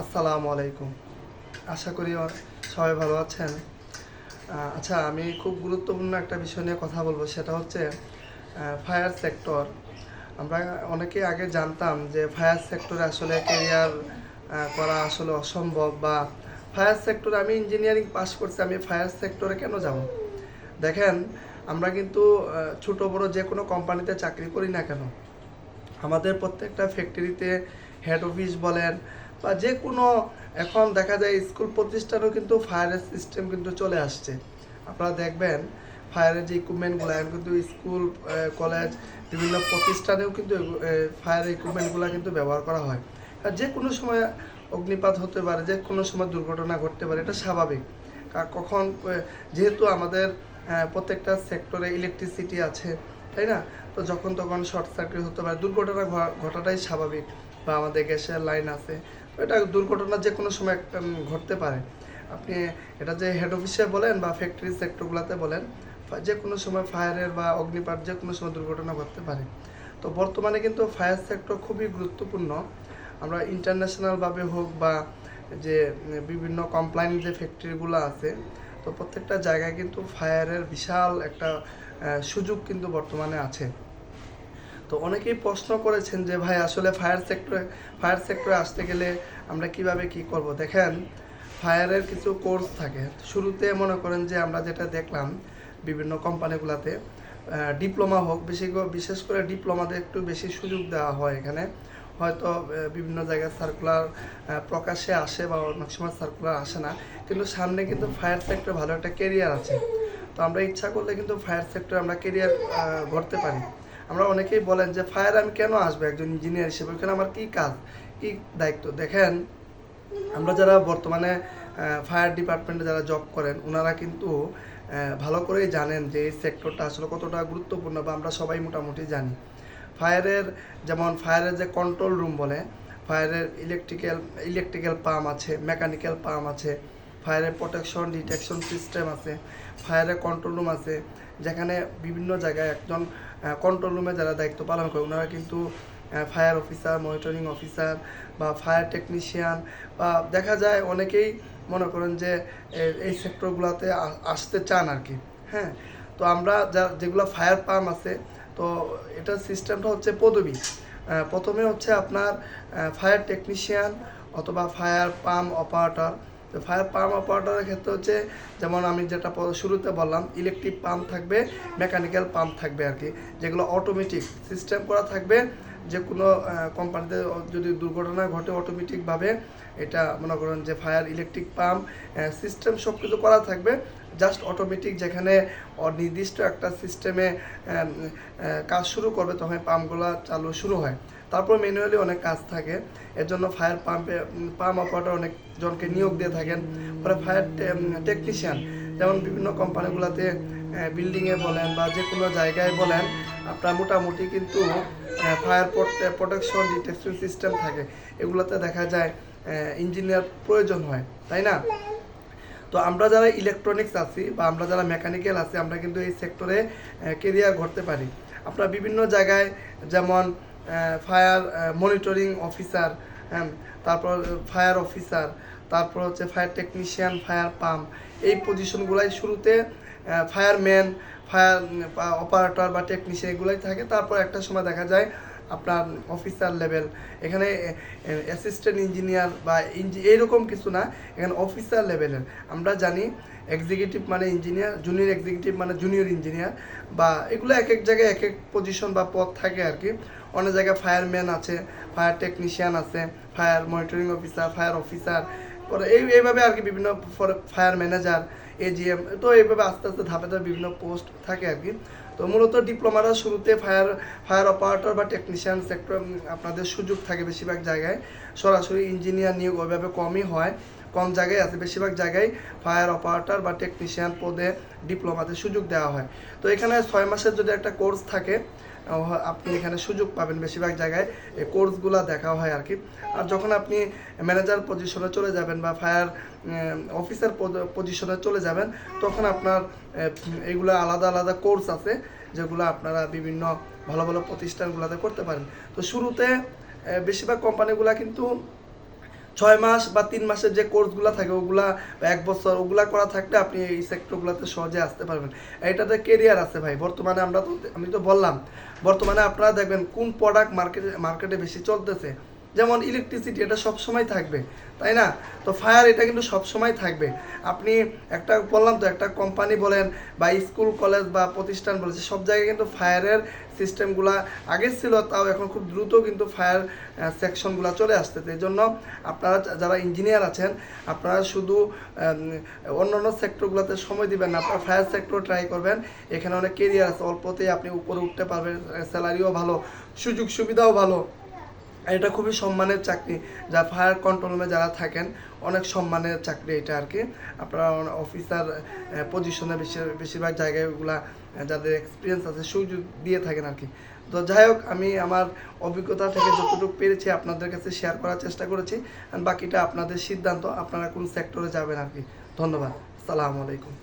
আসসালামু আলাইকুম। আশা করি সবাই ভালো আছেন। আচ্ছা আমি খুব গুরুত্বপূর্ণ একটা বিষয় নিয়ে কথা বলব, সেটা হচ্ছে ফায়ার সেক্টর আমরা অনেকে আগে জানতাম যে ফায়ার সেক্টরে আসলে ক্যারিয়ার করা আসলে অসম্ভব বা ফায়ার সেক্টরে আমি ইঞ্জিনিয়ারিং পাস করছি, আমি ফায়ার সেক্টরে কেন যাব? দেখেন, আমরা কিন্তু ছোট, বড় যে কোনো কোম্পানিতে চাকরি করি না কেন? আমাদের প্রত্যেকটা ফ্যাক্টরিতে হেড অফিস বলেন বা যে কোনো এখন দেখা যায় স্কুল প্রতিষ্ঠানেও কিন্তু ফায়ারের সিস্টেম কিন্তু চলে আসছে। আপনারা দেখবেন ফায়ারের যে ইকুইপমেন্টগুলো এখন কিন্তু স্কুল কলেজ বিভিন্ন প্রতিষ্ঠানেও কিন্তু ফায়ার ইকুইপমেন্টগুলো কিন্তু ব্যবহার করা হয়। আর যে কোনো সময় অগ্নিপাত হতে পারে, যে কোনো সময় দুর্ঘটনা ঘটতে পারে, এটা স্বাভাবিক। কখন যেহেতু আমাদের প্রত্যেকটা সেক্টরে ইলেকট্রিসিটি আছে, তাই না? তো যখন তখন শর্ট সার্কিট হতে পারে, দুর্ঘটনা ঘটাটাই স্বাভাবিক। বা আমাদের গ্যাসের লাইন আছে, এটা দুর্ঘটনা যে কোনো সময় ঘটতে পারে। আপনি এটা যে হেড অফিসে বলেন বা ফ্যাক্টরি সেক্টরগুলোতে বলেন যে কোনো সময় ফায়ারের বা অগ্নিপাত যে কোনো সময় দুর্ঘটনা ঘটতে পারে। তো বর্তমানে কিন্তু ফায়ার সেক্টর খুবই গুরুত্বপূর্ণ। আমরা ইন্টারন্যাশনালভাবে হোক বা যে বিভিন্ন কমপ্লাইন যে ফ্যাক্টরিগুলো আছে, তো প্রত্যেকটা জায়গায় কিন্তু ফায়ারের বিশাল একটা সুযোগ কিন্তু বর্তমানে আছে। তো অনেকেই প্রশ্ন করেছেন যে, ভাই, আসলে ফায়ার সেক্টরে ফায়ার সেক্টরে আসতে গেলে আমরা কীভাবে কি করব? দেখেন ফায়ারের কিছু কোর্স থাকে। শুরুতে মনে করেন যে, আমরা যেটা দেখলাম বিভিন্ন কোম্পানিগুলোতে ডিপ্লোমা হোক, বেশি বিশেষ করে ডিপ্লোমাতে একটু বেশি সুযোগ দেওয়া হয় এখানে। হয়তো বিভিন্ন জায়গায় সার্কুলার প্রকাশ্যে আসে বা অনেক সময় সার্কুলার আসে না। কিন্তু সামনে কিন্তু ফায়ার সেক্টরে ভালো একটা কেরিয়ার আছে। তো আমরা ইচ্ছা করলে কিন্তু ফায়ার সেক্টরে আমরা কেরিয়ার গড়তে পারি। আমরা অনেকেই বলেন যে, ফায়ার আমি কেন আসব একজন ইঞ্জিনিয়ার হিসেবে? ওখানে আমার কি কাজ? কি দায়িত্ব? দেখেন, আমরা যারা বর্তমানে ফায়ার ডিপার্টমেন্টে যারা জব করেন ওনারা কিন্তু ভালো করেই জানেন যে এই সেক্টরটা আসলে কতটা গুরুত্বপূর্ণ বা আমরা সবাই মোটামুটি জানি। ফায়ারের, যেমন ফায়ারের যে কন্ট্রোল রুম বলে, ফায়ারের ইলেকট্রিক্যাল ইলেকট্রিক্যাল পাম্প আছে মেকানিক্যাল পাম্প আছে, ফায়ারের প্রোটেকশন ডিটেকশন সিস্টেম আছে, ফায়ারের কন্ট্রোল রুম আছে, যেখানে বিভিন্ন জায়গায় একজন কন্ট্রোল রুমে যারা দায়িত্ব পালন করে, ওনারা কিন্তু ফায়ার অফিসার মনিটরিং অফিসার বা ফায়ার টেকনিশিয়ান বা দেখা যায় অনেকেই মনে করেন যে এই সেক্টরগুলোতে আসতে চান আর কি হ্যাঁ? তো আমরা যা, যেগুলো ফায়ার পাম্প আছে, তো এটার সিস্টেমটা হচ্ছে পদবি। প্রথমে হচ্ছে আপনার ফায়ার টেকনিশিয়ান অথবা ফায়ার পাম্প অপারেটর তো ফায়ার পাম্প অপারেটরের ক্ষেত্রে হচ্ছে, যেমন আমি যেটা শুরুতে বললাম ইলেকট্রিক পাম্প থাকবে মেকানিক্যাল পাম্প থাকবে আর কি, যেগুলো অটোমেটিক সিস্টেম করা থাকবে যে কোনো কোম্পানিতে যদি দুর্ঘটনা ঘটে অটোমেটিকভাবে এটা মনে করেন যে ফায়ার ইলেকট্রিক পাম্প সিস্টেম সব কিছু করা থাকবে জাস্ট অটোমেটিক যেখানে নির্দিষ্ট একটা সিস্টেমে কাজ শুরু করবে, তখন পাম্পগুলো চালু শুরু হয়। তারপর ম্যানুয়ালি অনেক কাজ থাকে। এর জন্য ফায়ার পাম্পে পাম্প অপারেটর অনেকজনকে নিয়োগ দিয়ে থাকেন। পরে ফায়ার টেকনিশিয়ান যেমন বিভিন্ন কোম্পানিগুলোতে বিল্ডিংয়ে বলেন বা যে কোনো জায়গায় বলেন, আপনার মোটামুটি কিন্তু ফায়ার প্রোটেকশন ডিটেকশন সিস্টেম থাকে। এগুলোতে দেখা যায় ইঞ্জিনিয়ার প্রয়োজন হয়, তাই না? তো আমরা যারা ইলেকট্রনিক্স আছি বা আমরা যারা মেকানিক্যাল আছি, আমরা কিন্তু এই সেক্টরে কেরিয়ার করতে পারি। আপনার বিভিন্ন জায়গায় যেমন ফায়ার মনিটরিং অফিসার হ্যাঁ তারপর ফায়ার অফিসার তারপর হচ্ছে ফায়ার টেকনিশিয়ান ফায়ার পাম্প এই পজিশনগুলাই শুরুতে ফায়ারম্যান ফায়ার অপারেটর বা টেকনিশিয়ান এগুলাই থাকে। তারপর একটা সময় দেখা যায় আপনার অফিসার লেভেল এখানে অ্যাসিস্ট্যান্ট ইঞ্জিনিয়ার বা ইঞ্জি এইরকম কিছু না, এখানে অফিসার লেভেলের আমরা জানি এক্সিকিউটিভ মানে ইঞ্জিনিয়ার জুনিয়র এক্সিকিউটিভ মানে জুনিয়র ইঞ্জিনিয়ার বা এগুলো এক এক জায়গায় এক এক পজিশন বা পদ থাকে আর কি। অনেক জায়গায় ফায়ারম্যান আছে ফায়ার টেকনিশিয়ান আছে fire monitoring officer fire officer পরে এই, এইভাবে আর কি বিভিন্ন ফায়ার ম্যানেজার এজিএম তো এইভাবে আস্তে আস্তে ধাপে ধাপে বিভিন্ন পোস্ট থাকে আর কি। তো মূলত ডিপ্লোমারা শুরুতে ফায়ার ফায়ার অপারেটর বা টেকনিশিয়ান সেক্টর আপনাদের সুযোগ থাকে বেশিরভাগ জায়গায়। সরাসরি ইঞ্জিনিয়ার নিয়োগ ওইভাবে কমই হয়। কম জায়গায় আছে বেশিরভাগ জায়গায় ফায়ার অপারেটর বা টেকনিশিয়ান পদে ডিপ্লোমাতে সুযোগ দেওয়া হয়। তো এখানে ছয় মাসের যদি একটা কোর্স থাকে আপনি এখানে সুযোগ পাবেন বেশিরভাগ জায়গায় এই কোর্সগুলো দেখা হয় আর কি আর যখন আপনি ম্যানেজার পজিশনে চলে যাবেন বা ফায়ার অফিসার পজিশনে চলে যাবেন তখন আপনার আহ, এইগুলো আলাদা আলাদা কোর্স আছে যেগুলো আপনারা বিভিন্ন ভালো ভালো প্রতিষ্ঠানগুলোতে করতে পারেন। তো শুরুতে বেশিরভাগ কোম্পানিগুলো কিন্তু ছয় মাস বা তিন মাসের যে কোর্সগুলো থাকে, ওগুলা এক বছর, ওগুলা করা থাকলে আপনি এই সেক্টরগুলোতে সহজে আসতে পারবেন। এটাতে কেরিয়ার আছে ভাই। বর্তমানে আমরা তো, আমি তো বললাম, বর্তমানে আপনারা দেখবেন কোন প্রোডাক্ট মার্কেটে মার্কেটে বেশি চলতেছে। যেমন ইলেকট্রিসিটি এটা সব সময় থাকবে, তাই না? তো ফায়ার এটা কিন্তু সব সময় থাকবে। আপনি একটা বললাম তো, একটা কোম্পানি বলেন বা স্কুল কলেজ বা প্রতিষ্ঠান বলেন সব জায়গায় কিন্তু ফায়ারের সিস্টেমগুলা আগে ছিল, তাও এখন খুব দ্রুত কিন্তু ফায়ার সেকশনগুলো চলে আসতেছে। এই জন্য আপনারা যারা ইঞ্জিনিয়ার আছেন, আপনারা শুধু অন্য অন্য সেক্টরগুলোতে সময় দিবেন না, আপনারা ফায়ার সেক্টর ট্রাই করবেন। এখানে অনেক কেরিয়ার আছে, অল্পতেই আপনি উপরে উঠতে পারবেন স্যালারিও ভালো সুযোগ সুবিধাও ভালো। এটা খুবই সম্মানের চাকরি। যা ফায়ার কন্ট্রোল রুমে যারা থাকেন, অনেক সম্মানের চাকরি এটা আর কি। আপনারা অফিসার পজিশনে বেশি বেশিরভাগ জায়গায় যাদের এক্সপিরিয়েন্স আছে, সুযোগ দিয়ে থাকেন আর কি। তো যাই হোক, আমি আমার অভিজ্ঞতা থেকে যতটুকু পেরেছি আপনাদের কাছে শেয়ার করার চেষ্টা করেছি। আর বাকিটা আপনাদের সিদ্ধান্ত, আপনারা কোন সেক্টরে যাবেন আর কি। ধন্যবাদ। সালামু আলাইকুম।